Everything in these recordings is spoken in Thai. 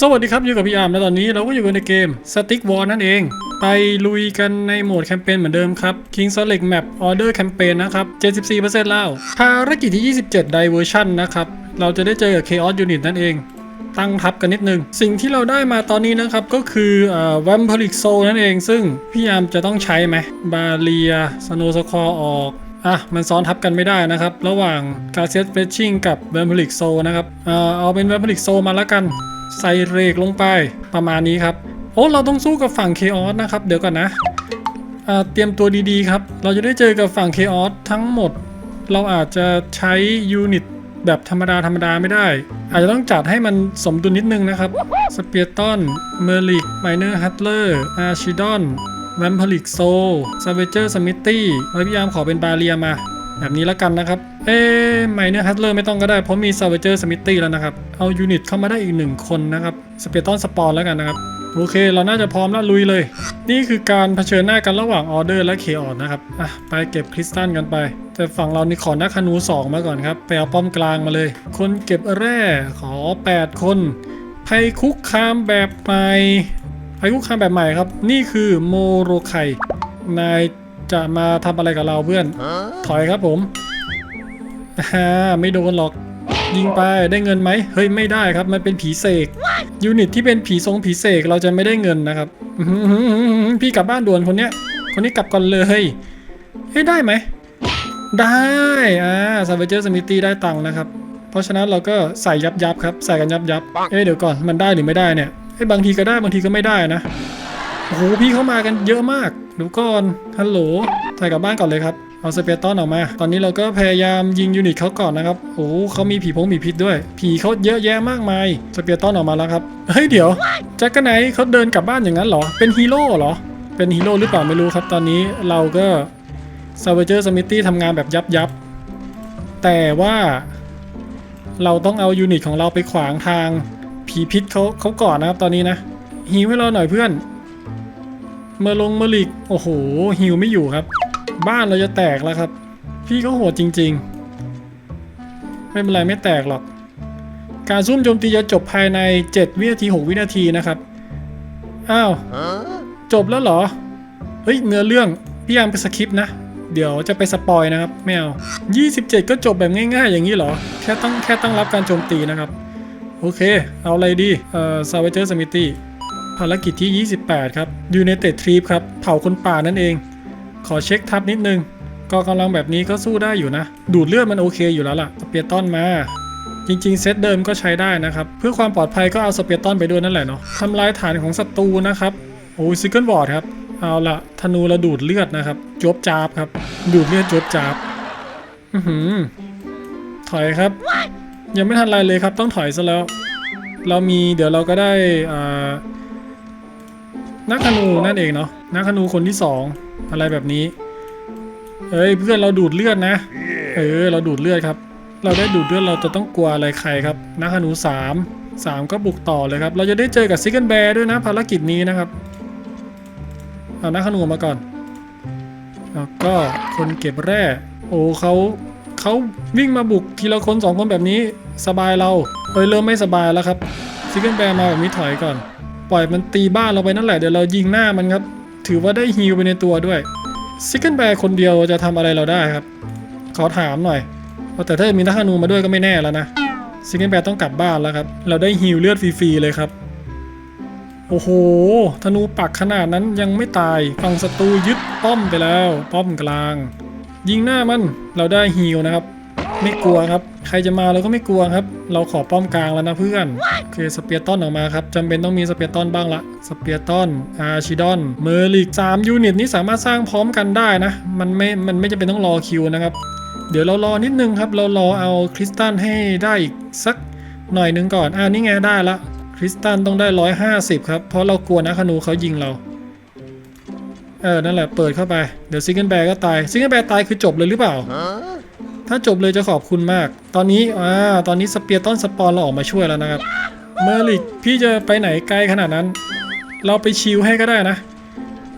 สวัสดีครับอยู่กับพี่อาร์มและตอนนี้เราก็อยู่กันในเกม Stick War นั่นเอง ไปลุยกันในโหมดแคมเปญเหมือนเดิมครับ King Select Map Order Campaign นะครับ 74%แล้วภารกิจที่ 27 Diversion นะครับ เราจะได้เจอกับ Chaos Unit นั่นเอง ตั้งทับกันนิดนึง สิ่งที่เราได้มาตอนนี้นะครับ ก็คือแวมเพลิกโซนั่นเอง ซึ่งพี่ยามจะต้องใช้ไหมบาเรียสโนสคอออกอะมันซ้อนทับกันไม่ได้นะครับ ระหว่างกาเซียสเฟชชิ่งกับแวมพลิกโซนะครับ เอ่อเอาเป็นแวมพลิกโซมาแล้วกัน ใส่เรกลงไปประมาณนี้ครับ โอ้ เราต้องสู้กับฝั่งเคออสนะครับ เดี๋ยวก่อนนะเตรียมตัวดีๆครับ เราจะได้เจอกับฝั่งเคออสทั้งหมด เราอาจจะใช้ยูนิตแบบธรรมดาธรรมดาไม่ได้ อาจจะต้องจัดให้มันสมดุลนิดนึงนะครับ สเปียร์ตันเมอร์ลิก ไมเนอร์ฮัตเลอร์ อาร์ชิดอนแวมพลิกโซซาเวเจอร์สมิตตี้พี่ยามขอเป็นบาเรียมา แบบนี้แล้วกันนะครับ เอ๊ไมเนอร์ฮัตเลอร์ไม่ต้องก็ได้ เพราะมีซาเวเจอร์สมิตตี้แล้วนะครับ เอายูนิตเข้ามาได้อีกหนึ่งคนนะครับ สเปียร์ตันสปอนแล้วกันนะครับ โอเค เราน่าจะพร้อมแล้วลุยเลย นี่คือการเผชิญหน้ากันระหว่างออเดอร์และเคออสนะครับ อะ ไปเก็บคริสตัลกันไป แต่ฝั่งเรานี่ขอนักธนู 2 มาก่อนครับไปเอาป้อมกลางมาเลย คนเก็บแร่ขอ 8 คนภัยคุกคามแบบใหม่ภัยคุกคามแบบใหม่ครับ นี่คือโมโรไคนาย จะมาทำอะไรกับเราเพื่อน ถอยครับผมฮ่าไม่โดนหรอก ยิงไปได้เงินไหมเฮ้ยไม่ได้ครับมันเป็นผีเสกยูนิตที่เป็นผีทรงผีเสกเราจะไม่ได้เงินนะครับอื้อหือพี่กลับบ้านด่วนคนเนี้ย คนนี้กลับก่อนเลยเฮ้ยได้ไหมได้อ่าซาเวเจอร์สมิตี้ได้ตังค์นะครับ เพราะฉะนั้นเราก็ใส่ยับยับๆครับ ใส่กันยับยับๆเอ้ยเดี๋ยวก่อนมันได้หรือไม่ได้เนี่ยเอ้ยบางทีก็ได้บางทีก็ไม่ได้นะ โอ้โหพี่เข้ามากันเยอะมาก ดูก่อนฮัลโหลใส่กลับบ้านก่อนเลยครับเอาสเปียร์ต้อนออกมา ตอนนี้เราก็พยายามยิงยูนิตเขาก่อนนะครับ โอ้โหเขามีผีพงผีพิษด้วย ผีเขาเยอะแยะมากมาย สเปียร์ต้อนออกมาแล้วครับ เฮ้ยเดี๋ยวแจ็คกันไหนเขาเดินกลับบ้านอย่างนั้นเหรอ เป็นฮีโร่เหรอ เป็นฮีโร่หรือเปล่าไม่รู้ครับ ตอนนี้เราก็ซาเวเจอร์สมิตี้ทำงานแบบยับยับ แต่ว่า เราต้องเอายูนิตของเราไปขวางทางผีพิษเขาเขาก่อนนะครับตอนนี้นะฮิวให้เราหน่อยเพื่อน มอร์ลงเมอร์ลิก โอ้โหฮิวไม่อยู่ครับ บ้านเราจะแตกแล้วครับ พี่เขาโหดจริง ๆ ไม่เป็นไรไม่แตกหรอก การซุ่มโจมตีจะจบภายใน 7 วินาที 6 วินาทีนะครับ อ้าว จบแล้วเหรอ เฮ้ยเนื้อเรื่องพี่ยามไปสคริปต์นะ เดี๋ยวจะไปสปอยนะครับไม่เอา27 ก็จบแบบง่ายๆ อย่างนี้เหรอ แค่ต้องแค่ต้องรับการโจมตีนะครับ โอเค เอาอะไรดี เอ่อซาวเวเจอร์สมิตี้ ภารกิจที่ 28 ครับยูเนเต็ดทรีปครับ เผาคนป่านั่นเอง ขอเช็คทับนิดนึงก็กำลังแบบนี้ก็สู้ได้อยู่นะ ดูดเลือดมันโอเคอยู่แล้วล่ะ สเปียร์ตอนมา จริงๆ เซตเดิมก็ใช้ได้นะครับ เพื่อความปลอดภัยก็เอาสเปียร์ตอนไปด้วยนั่นแหละเนาะทำลายฐานของศัตรูนะครับ โอ้ยซิกเกิลบอร์ดครับ เอาละธนูระดูดเลือดนะครับจบจาบครับ ดูดเลือดจบจาบอือหือถอยครับ ยังไม่ทันไรเลยครับ ต้องถอยซะแล้ว เรามีเดี๋ยวเราก็ได้อ่า นักธนูนั่นเองเนาะนักธนูคนที่สองอะไรแบบนี้เอ้ยเพื่อนเราดูดเลือดนะเออเราดูดเลือดครับ เราได้ดูดเลือดเราจะต้องกลัวอะไรใครครับนักธนูสามสามก็บุกต่อเลยครับ เราจะได้เจอกับซิกเกิลแบร์ด้วยนะภารกิจนี้นะครับเอานักธนูมาก่อนแล้วก็คนเก็บแร่โอ้เขาเขาวิ่งมาบุกทีละคนสองคนแบบนี้สบายเราเอ้ยเริ่มไม่สบายแล้วครับซิกเกิลแบร์มาแบบนี้ถอยก่อน ปล่อยมันตีบ้านเราไปนั่นแหละเดี๋ยวเรายิงหน้ามันครับ ถือว่าได้ฮิลไปในตัวด้วยซิกเกิลแบร์คนเดียวจะทำอะไรเราได้ครับ ขอถามหน่อยแต่ถ้ามีนักธนูมาด้วยก็ไม่แน่แล้วนะซิกเกิลแบร์ต้องกลับบ้านแล้วครับ เราได้ฮิลเลือดฟรีๆเลยครับ โอ้โห ธนูปักขนาดนั้นยังไม่ตายฝั่งศัตรูยึดป้อมไปแล้ว ป้อมกลาง ยิงหน้ามันเราได้ฮิลนะครับ ไม่กลัวครับ ใครจะมาเราก็ไม่กลัวครับ เราขอป้อมกลางแล้วนะเพื่อนโอเคสเปียร์ตอนออกมาครับจำเป็นต้องมีสเปียร์ตอนบ้างละสเปียร์ตอนอาร์ชิดอนเมอร์ลิกสามยูนิตนี้สามารถสร้างพร้อมกันได้นะ มันไม่ มันไม่จำเป็นต้องรอคิวนะครับ เดี๋ยวเรารอนิดนึงครับ เรารอเอาคริสตัลให้ได้อีกสักหน่อยนึงก่อนอ่านี่ไงได้ละคริสตัลต้องได้ร้อยห้าสิบครับ เพราะเรากลัวนะคนูเขายิงเรา เออ นั่นแหละ เปิดเข้าไป เดี๋ยวซิงเกิลแบร์ก็ตาย ซิงเกิลแบร์ตายคือจบเลยหรือเปล่า ถ้าจบเลยจะขอบคุณมาก ตอนนี้อ่าตอนนี้สเปียร์ต้นสปอนเราออกมาช่วยแล้วนะครับ เมอร์ลิกพี่จะไปไหนไกลขนาดนั้น เราไปชิลให้ก็ได้นะ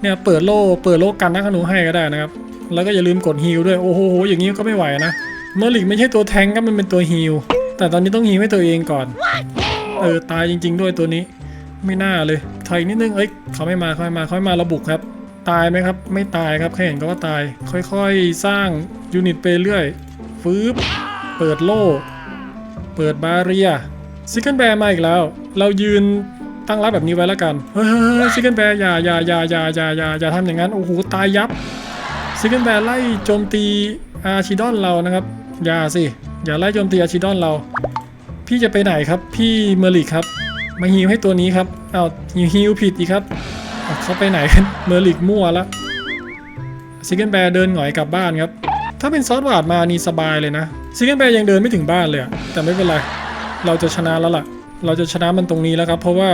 เนี่ยเปิดโล่เปิดโล่กันนักขนูให้ก็ได้นะครับ แล้วก็อย่าลืมกดฮิลด้วย โอ้โห อย่างนี้ก็ไม่ไหวนะ เมอร์ลิกไม่ใช่ตัวแทงก็มันเป็นตัวฮิล แต่ตอนนี้ต้องฮิลให้ตัวเองก่อน เออตายจริง ๆ ด้วยตัวนี้ ไม่น่าเลยถอยนิดนึง เอ้ยเขาไม่มาเขาไม่มาเขาไม่มาระบุครับตายไหมครับ ไม่ตายครับแค่เห็นก็ว่าตาย ค่อยๆ สร้างยูนิตไปเรื่อย ฟืบเปิดโล่ เปิดบาเรียซิกเกิลแบร์มาอีกแล้ว เรายืนตั้งรับแบบนี้ไว้แล้วกัน เฮ้ยซิกเกิลแบร์อย่าอย่าอย่าอย่าอย่าอย่าอย่าทำอย่างนั้น โอ้โห ตายยับซิกเกิลแบร์ไล่โจมตีอาร์ชิดอนเรานะครับ อย่าสิ อย่าไล่โจมตีอาร์ชิดอนเรา พี่จะไปไหนครับ พี่เมอร์ลิกครับ มาฮิวให้ตัวนี้ครับเอาฮิวผิดอีกครับเขาไปไหนกัน เมอร์ลิกมั่วละซิกเกิลแบร์เดินหงอยกลับบ้านครับ ถ้าเป็นซอสหวาดมานี่สบายเลยนะซิกเกิลแบร์ยังเดินไม่ถึงบ้านเลยแต่ไม่เป็นไร เราจะชนะแล้วล่ะ เราจะชนะมันตรงนี้แล้วครับ เพราะว่า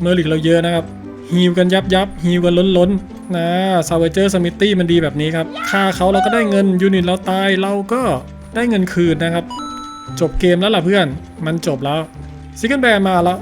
เมอร์ลิกเราเยอะนะครับฮิวกันยับยับฮิวกันล้นล้นนะซาวเจอร์สมิตตี้มันดีแบบนี้ครับฆ่าเขาเราก็ได้เงินยูนิตเราตายเราก็ได้เงินคืนนะครับ จบเกมแล้วล่ะเพื่อน มันจบแล้วซิกเกิลแบร์มาแล้ว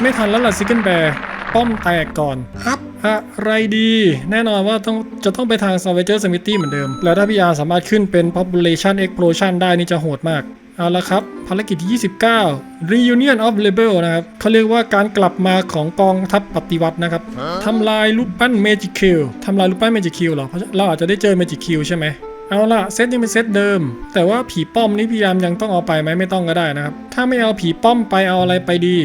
ไม่ทันแล้วล่ะซิกเกิลแบร์ป้อมแตกก่อนครับ อะไรดี แน่นอนว่าต้องจะต้องไปทาง Salvager s m i t y เหมือนเดิม แล้วถ้าพี่อาสามารถขึ้นเป็น Population Explosion ได้นี่จะโหดมาก เอาละครับ ภารกิจที่29 Reunion of Rebel นะครับเขาเรียกว่าการกลับมาของกองทัพปฏิวัตินะครับทำลายรูปปั้น Magic Kill ทำลายรูปปั้น Magic Kill เหรอเราอาจจะได้เจอ Magic Kill ใช่ไหมเอาละเซตยังเป็นเซตเดิม แต่ว่าผีป้อมนี่พยายามยังต้องเอาไปไหมไม่ต้องก็ได้นะครับ ถ้าไม่เอาผีป้อมไปเอาอะไรไปดี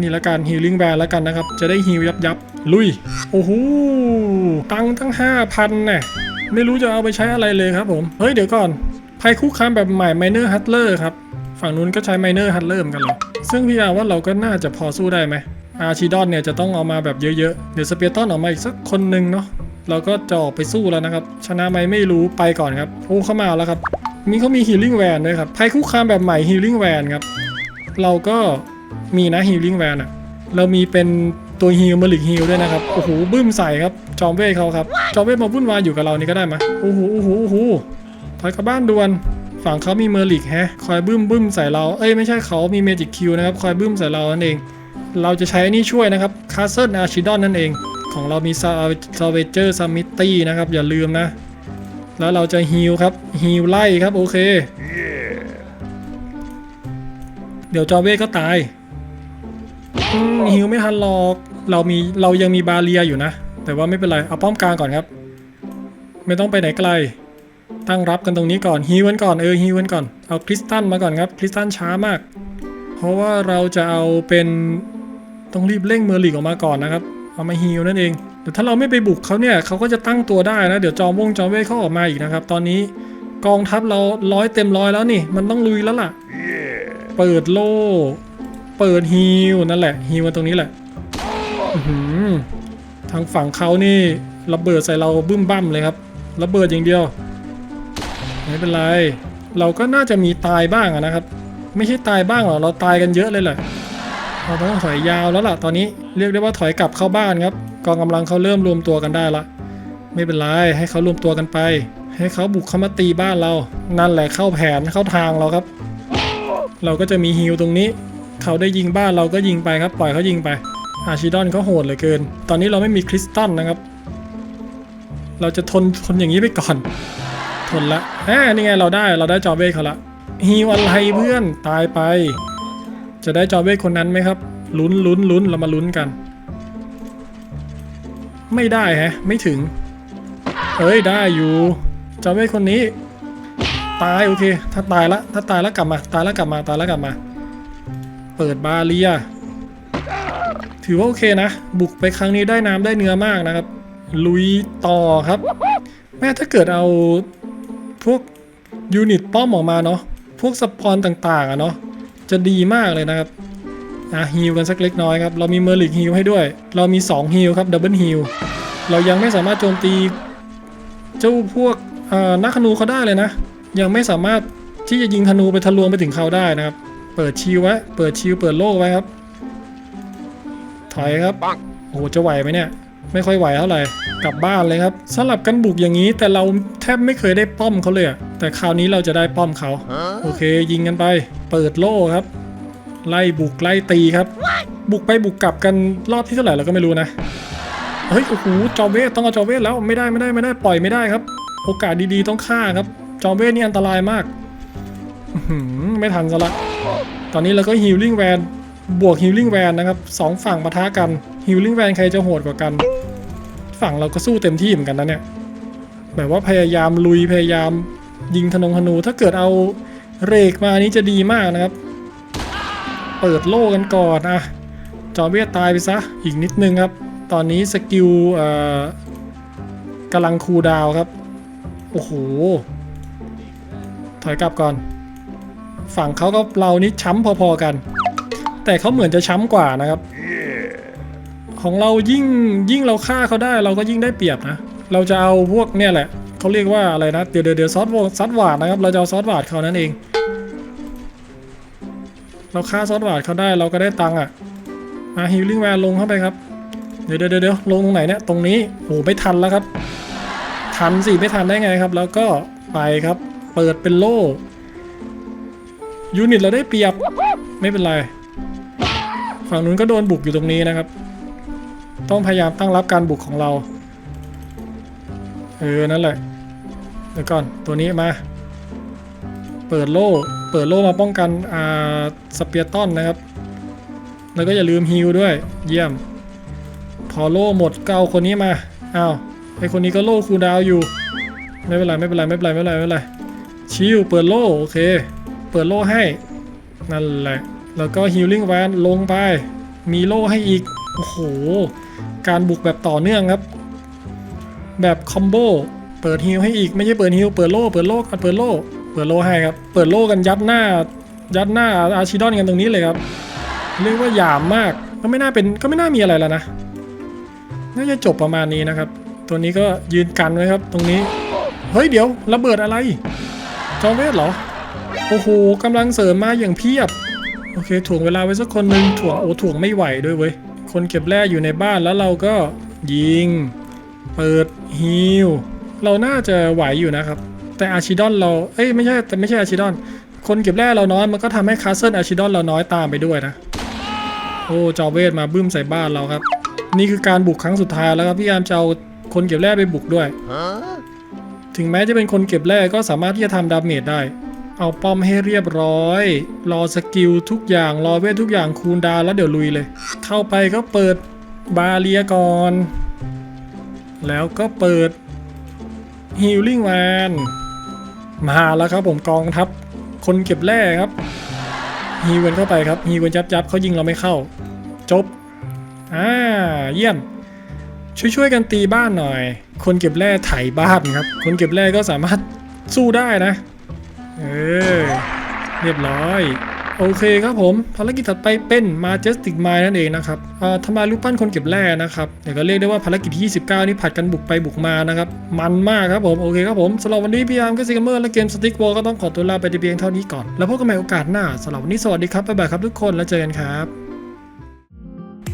นี่ละกันฮิลลิ่งแบร์ล้วกันนะครับ จะได้ฮิลยับยับลุย โอ้โหตังค์ตั้ง 5,000น่ะไม่รู้จะเอาไปใช้อะไรเลยครับผม เฮ้ยเดี๋ยวก่อนภัยคุกคามแบบใหม่ Miner Hustler ครับ ฝั่งนู้นก็ใช้ Miner Hustler เหมือนกันเหรอซึ่งพี่อาว่าเราก็น่าจะพอสู้ได้ไหมอาร์ชิดอนเนี่ยจะต้องเอามาแบบเยอะๆ เดี๋ยวสเปียร์ตันออกมาอีกสักคนหนึ่งเนาะเราก็จะออกไปสู้แล้วนะครับ ชนะไหมไม่รู้ไปก่อนครับโอ้เข้ามาแล้วครับมีเขามีฮีลิ่งแวนด้วยครับภัยคุกคามแบบใหม่ฮีลิ่งแวนครับเราก็ มีนะฮีลิ่งแวนอะเรามีเป็นตัวฮีลมาลิกฮีลด้วยนะครับ โอ้โหบึ้มใส่ครับ จอมเวทเขาครับ จอมเวทมาวุ่นวายอยู่กับเรานี่ก็ได้ไหมโอ้โหโอ้โหโอ้โหถอยกลับบ้านด่วน ฝั่งเขามีเมอร์ลิกแฮะ คอยบึ้มบึ้มใส่เรา เอ้ยไม่ใช่เขามีเมจิกคิวนะครับ คอยบึ้มใส่เรานั่นเอง เราจะใช้อันนี่ช่วยนะครับ คา s เซิลอาร์ชิดอนนั่นเอง ของเรามีซาซาเวเจอร์ซัมมิตี้นะครับ อย่าลืมนะ แล้วเราจะฮิลครับ ฮิลไล่ครับ โอเค เดี๋ยวจอเวทก็ตาย อืมฮิลไม่ทันหรอกเรามีเรายังมีบาเรียอยู่นะ แต่ว่าไม่เป็นไรเอาป้อมกลางก่อนครับ ไม่ต้องไปไหนไกล ตั้งรับกันตรงนี้ก่อนฮิวกันก่อนเออฮิวกันก่อนเอาคริสตันมาก่อนครับคริสตันช้ามาก เพราะว่าเราจะเอาเป็นต้องรีบเร่งเมอร์ลิกออกมาก่อนนะครับ เอามาฮิวนั่นเองเดี๋ยวถ้าเราไม่ไปบุกเขาเนี่ยเขาก็จะตั้งตัวได้นะเดี๋ยวจอมวงจอมเวทเขาออกมาอีกนะครับ ตอนนี้กองทัพเราร้อยเต็มร้อยแล้วนี่ มันต้องลุยแล้วล่ะ เปิดโล่ เปิดฮิวนั่นแหละฮิวกันตรงนี้แหละหือทางฝั่งเขานี่ระเบิดใส่เราบึ้มบั้มเลยครับระเบิดอย่างเดียว ไม่เป็นไร เราก็น่าจะมีตายบ้างนะครับ ไม่ใช่ตายบ้างหรอกเราตายกันเยอะเลยแหละเราต้องถอยยาวแล้วล่ะตอนนี้เรียกได้ว่าถอยกลับเข้าบ้านครับกองกำลังเขาเริ่มรวมตัวกันได้ละไม่เป็นไรให้เขารวมตัวกันไป ให้เขาบุกเข้ามาตีบ้านเรา นั่นแหละเข้าแผนเข้าทางเราครับ เราก็จะมีฮิลตรงนี้ เขาได้ยิงบ้านเราก็ยิงไปครับ ปล่อยเขายิงไป อาชิดอนเขาโหดเหลือเกิน ตอนนี้เราไม่มีคริสตัลนะครับ เราจะทนทนอย่างนี้ไปก่อน ทนละแหมนี่ไงเราได้เราได้จอเวทเขาละฮิวอะไรเพื่อนตายไป จะได้จอเวทคนนั้นไหมครับลุ้นลุ้นลุ้นเรามาลุ้นกัน ไม่ได้แฮะ ไม่ถึงเอ้ยได้อยู่จอเวทคนนี้ ตายโอเค ถ้าตายละถ้าตายแล้วกลับมา ตายแล้วกลับมาตายแล้วกลับมา เปิดบาเรีย ถือว่าโอเคนะ บุกไปครั้งนี้ได้น้ำได้เนื้อมากนะครับ ลุยต่อครับ แม่ถ้าเกิดเอาพวกยูนิตป้อมออกมาเนาะ พวกสปอนต่างๆอะเนาะ จะดีมากเลยนะครับอะฮิลกันสักเล็กน้อยครับ เรามีเมอร์ลิกฮิลให้ด้วย เรามี2ฮิลครับดับเบิลฮิลเรายังไม่สามารถโจมตีเจ้าพวกนักธนูเขาได้เลยนะ ยังไม่สามารถที่จะยิงธนูไปทะลวงไปถึงเขาได้นะครับ เปิดชิลไว้ เปิดชิลเปิดโล่ไว้ครับ ถอยครับ โอ้โห จะไหวไหมเนี่ย ไม่ค่อยไหวเท่าไหร่ กลับบ้านเลยครับสลับกันบุกอย่างนี้ แต่เราแทบไม่เคยได้ป้อมเขาเลยอะแต่คราวนี้เราจะได้ป้อมเขา โอเค ยิงกันไป เปิดโล่ครับ ไล่บุกไล่ตีครับ บุกไปบุกกลับกันรอบที่เท่าไหร่เราก็ไม่รู้นะ เฮ้ย โอ้โห จอมเวทต้องเอาจอมเวทแล้ว ไม่ได้ไม่ได้ไม่ได้ ปล่อยไม่ได้ครับ โอกาสดีๆต้องฆ่าครับ จอมเวทนี่อันตรายมากอื้อหือไม่ทันซะละ ตอนนี้เราก็ฮิลลิ่งแวนบวกฮิลลิ่งแวนนะครับสองฝั่งปะทะกันฮิลลิ่งแวนใครจะโหดกว่ากัน ฝั่งเราก็สู้เต็มที่เหมือนกันนะเนี่ยแบบว่าพยายามลุยพยายามยิงธนงธนู ถ้าเกิดเอาเรกมานี้จะดีมากนะครับ เปิดโล่กันก่อนอะจอมเวียตายไปซะอีกนิดนึงครับ ตอนนี้สกิลกำลังคูดาวครับ โอ้โห ถอยกลับก่อน ฝั่งเขาก็เรานี่ช้ำพอๆกัน แต่เขาเหมือนจะช้ำกว่านะครับ ของเรายิ่งยิ่งเราฆ่าเขาได้เราก็ยิ่งได้เปรียบนะ เราจะเอาพวกเนี่ยแหละเขาเรียกว่าอะไรนะ เดี๋ยวเดี๋ยวซอสวซัดหวาดนะครับ เราจะเอาซอสหวาดเขานั่นเอง เราฆ่าซอสหวาดเขาได้เราก็ได้ตังค์อะ มาฮิลลิ่งแวนลงเข้าไปครับ เดี๋ยวเดี๋ยวเดี๋ยวลงตรงไหนเนี่ย ตรงนี้โอ้ไม่ทันแล้วครับ ทันสิไม่ทันได้ไงครับ แล้วก็ไปครับ เปิดเป็นโล่ ยูนิตเราได้เปรียบไม่เป็นไร ฝั่งนู้นก็โดนบุกอยู่ตรงนี้นะครับ ต้องพยายามตั้งรับการบุกของเรา เออ นั่นแหละเดี๋ยวก่อนตัวนี้มา เปิดโล่ เปิดโล่มาป้องกันอ่าสเปียร์ตันนะครับ แล้วก็อย่าลืมฮิลด้วย เยี่ยม พอโล่หมดก็เอาคนนี้มา อ้าวไอคนนี้ก็โล่คูดาวอยู่ ไม่เป็นไรไม่เป็นไรไม่เป็นไรไม่เป็นไรไม่เป็นไรชิลเปิดโล่โอเค เปิดโล่ให้ นั่นแหละ แล้วก็ฮิลลิ่งแวนลงไป มีโล่ให้อีก โอ้โห การบุกแบบต่อเนื่องครับ แบบคอมโบ เปิดฮิลให้อีก ไม่ใช่เปิดฮิลเปิดโล่ เปิดโล่กันเปิดโล่ เปิดโล่ให้ครับ เปิดโล่กันยัดหน้า ยัดหน้าอาชิดอนกันตรงนี้เลยครับ เรียกว่าหยามมาก ก็ไม่น่าเป็น ก็ไม่น่ามีอะไรแล้วนะ น่าจะจบประมาณนี้นะครับ ตัวนี้ก็ยืนกันไว้ครับ ตรงนี้ เฮ้ยเดี๋ยวระเบิดอะไร จอมเวทเหรอ โอ้โหกำลังเสริมมาอย่างเพียบ โอเคถ่วงเวลาไว้สักคนหนึ่งถ่วงโอ้ถ่วงไม่ไหวด้วยเว้ย คนเก็บแร่อยู่ในบ้านแล้วเราก็ยิง เปิดฮิลเราน่าจะไหวอยู่นะครับ แต่อาชิดอนเรา เอ้ยไม่ใช่แต่ไม่ใช่อาชิดอน คนเก็บแร่เราน้อยมันก็ทำให้คาสเซิลอาชิดอนเราน้อยตามไปด้วยนะ โอ้จอเวทมาบึ้มใส่บ้านเราครับ นี่คือการบุกครั้งสุดท้ายแล้วครับพี่ยามจะเอาคนเก็บแร่ไปบุกด้วย ถึงแม้จะเป็นคนเก็บแร่ก็สามารถที่จะทำดาเมจได้ เอาป้อมให้เรียบร้อย รอสกิลทุกอย่าง รอเวททุกอย่างคูลดาวแล้วเดี๋ยวลุยเลย เข้าไปก็เปิดบาเรียก่อน แล้วก็เปิดฮิลลิ่งแวนมาแล้วครับผมกองทัพคนเก็บแร่ครับฮีเวนเข้าไปครับฮีเวนจับจับเขายิงเราไม่เข้า จบอ่าเยี่ยม ช่วยๆกันตีบ้านหน่อย คนเก็บแร่ไถบ้านครับ คนเก็บแร่ก็สามารถสู้ได้นะ เออ เรียบร้อย โอเคครับผม ภารกิจถัดไปเป็น Majestic Mine นั่นเองนะครับอ่อทำลายรูปปั้นคนเก็บแร่นะครับเดี๋ยวก็เรียกได้ว่าภารกิจที่ 29 นี่ผัดกันบุกไปบุกมานะครับ มันมากครับผม โอเคครับผมสำหรับวันนี้พี่อาร์มก็ซิกเมอร์และเกมสติ๊กวอลก็ต้องขอตัวลาไปแต่เพียงเท่านี้ก่อน แล้วพบกันใหม่โอกาสหน้าสำหรับวันนี้สวัสดีครับบ๊ายบายครับทุกคนแล้วเจอกันครับ